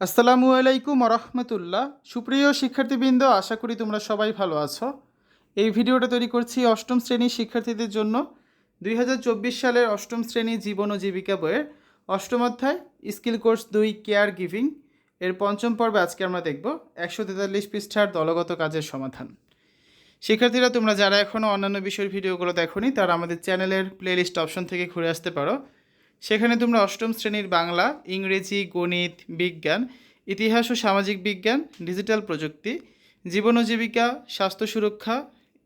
আসসালামু আলাইকুম রহমতুল্লাহ সুপ্রিয় শিক্ষার্থীবৃন্দ, আশা করি তোমরা সবাই ভালো আছো। এই ভিডিওটা তৈরি করছি অষ্টম শ্রেণির শিক্ষার্থীদের জন্য। দুই হাজার চব্বিশ সালের অষ্টম শ্রেণি জীবন ও জীবিকা বইয়ের অষ্টম অধ্যায়, স্কিল কোর্স দুই, কেয়ার গিভিং। এর পঞ্চম পর্বে আজকে আমরা দেখব একশো তেতাল্লিশ পৃষ্ঠার দলগত কাজের সমাধান। শিক্ষার্থীরা, তোমরা যারা এখনও অন্যান্য বিষয়ের ভিডিওগুলো দেখোনি, তারা আমাদের চ্যানেলের প্লেলিস্ট অপশন থেকে ঘুরে আসতে পারো। সেখানে তোমরা অষ্টম শ্রেণির বাংলা, ইংরেজি, গণিত, বিজ্ঞান, ইতিহাস ও সামাজিক বিজ্ঞান, ডিজিটাল প্রযুক্তি, জীবন ও জীবিকা, স্বাস্থ্য সুরক্ষা,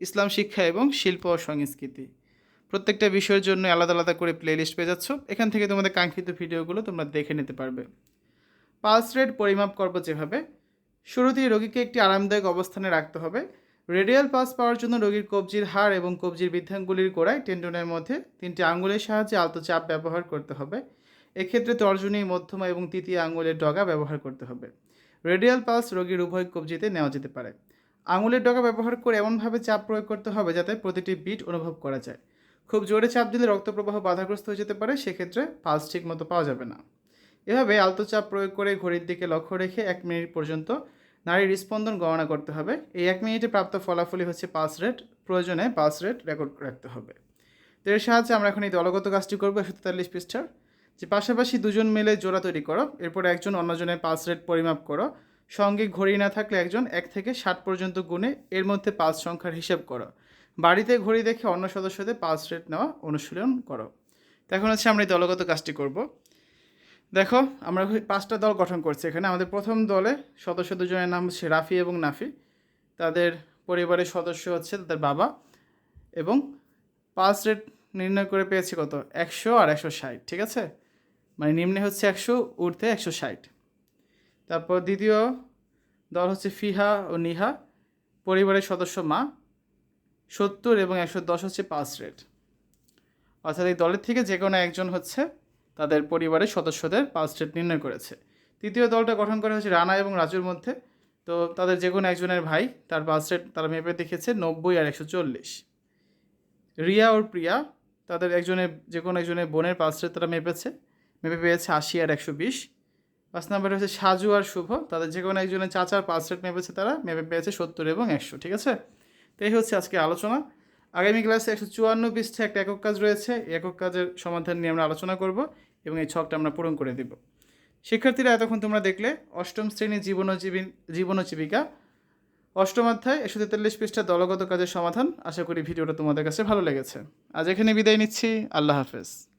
ইসলাম শিক্ষা এবং শিল্প ও সংস্কৃতি। প্রত্যেকটা বিষয়ের জন্য আলাদা আলাদা করে প্লেলিস্ট পেয়ে যাচ্ছ। এখান থেকে তোমাদের কাঙ্ক্ষিত ভিডিওগুলো তোমরা দেখে নিতে পারবে। পালস রেট পরিমাপ করব যেভাবে। শুরুতেই রোগীকে একটি আরামদায়ক অবস্থানে রাখতে হবে। রেডিয়াল পাস পাওয়ার জন্য রোগীর কবজির হাড় এবং কবজির বৃদ্ধাঙ্গুলির গোড়ায় টেন্ডনের মধ্যে তিনটি আঙ্গুলের সাহায্যে আলতো চাপ ব্যবহার করতে হবে। এক্ষেত্রে তর্জনী, মধ্যমা এবং তৃতীয় আঙ্গুলের ডগা ব্যবহার করতে হবে। রেডিয়াল পালস রোগীর উভয় কবজিতে নেওয়া যেতে পারে। আঙুলের ডগা ব্যবহার করে এমনভাবে চাপ প্রয়োগ করতে হবে যাতে প্রতিটি বিট অনুভব করা যায়। খুব জোরে চাপ দিলে রক্ত প্রবাহ বাধাগ্রস্ত হয়ে যেতে পারে, সেক্ষেত্রে পালস ঠিক মতো পাওয়া যাবে না। এভাবে আলতো চাপ প্রয়োগ করে ঘড়ির দিকে লক্ষ্য রেখে এক মিনিট পর্যন্ত নারীর স্পন্দন গণনা করতে হবে। এই এক মিনিটে প্রাপ্ত ফলাফলই হচ্ছে পালস রেট। প্রয়োজনে পালস রেট রেকর্ড রাখতে হবে। তো এর সাহায্যে আমরা এখন এই দলগত কাজটি করব একশো তেতাল্লিশ পৃষ্ঠার। যে পাশাপাশি দুজন মিলে জোড়া তৈরি করো, এরপর একজন অন্যজনের পালস রেট পরিমাপ করো। সঙ্গে ঘড়ি না থাকলে একজন এক থেকে ষাট পর্যন্ত গুণে এর মধ্যে পালস সংখ্যার হিসেব করো। বাড়িতে ঘড়ি দেখে অন্য সদস্যদের পালস রেট নেওয়া অনুশীলন করো। তো এখন হচ্ছে আমরা এই দলগত কাজটি করব। দেখো, আমরা পাঁচটা দল গঠন করছি এখানে। আমাদের প্রথম দলে সদস্য দুজনের নাম হচ্ছে রাফি এবং নাফি। তাদের পরিবারের সদস্য হচ্ছে তাদের বাবা এবং পাস রেট নির্ণয় করে পেয়েছি কত? একশো আর একশো ষাট, ঠিক আছে? মানে নিম্নে হচ্ছে একশো ঊর্ধ্বে একশো ষাট। তারপর দ্বিতীয় দল হচ্ছে ফিহা ও নিহা। পরিবারের সদস্য মা, সত্তর এবং একশো দশ হচ্ছে পাস রেট। অর্থাৎ এই দলের থেকে যে কোনো একজন হচ্ছে তাদের পরিবারের সদস্যদের পালস রেট নির্ণয় করেছে। তৃতীয় দলটা গঠন করা হয়েছে রানা এবং রাজুর মধ্যে। তো তাদের যে কোনো একজনের ভাই, তার পালস রেট তারা মেপে দেখেছে নব্বই আর একশো চল্লিশ। রিয়া ওর প্রিয়া, তাদের একজনের, যে কোনো একজনের বোনের পালস রেট তারা মেপেছে। মেপে পেয়েছে আশি আর একশো বিশ। পাঁচ নম্বরে হচ্ছে সাজু আর শুভ, তাদের যে কোনো একজনের চাচার পালস রেট মেপেছে তারা, মেপে পেয়েছে সত্তর এবং একশো, ঠিক আছে? তো এই হচ্ছে আজকে আলোচনা। আগামী ক্লাসে একশো চুয়ান্ন পৃষ্ঠে একটা একক কাজ রয়েছে। একক কাজের সমাধান নিয়ে আমরা আলোচনা করব এবং এই ছকটা আমরা পূরণ করে দেব। শিক্ষার্থীরা, এতক্ষণ তোমরা দেখলে, অষ্টম শ্রেণির জীবন জীবী জীবন জীবিকা অষ্টম অধ্যায়, একশো তেতাল্লিশ পৃষ্ঠা দলগত কাজের সমাধান। আশা করি ভিডিওটা তোমাদের কাছে ভালো লেগেছে। আজ এখানে বিদায় নিচ্ছি। আল্লাহ হাফেজ।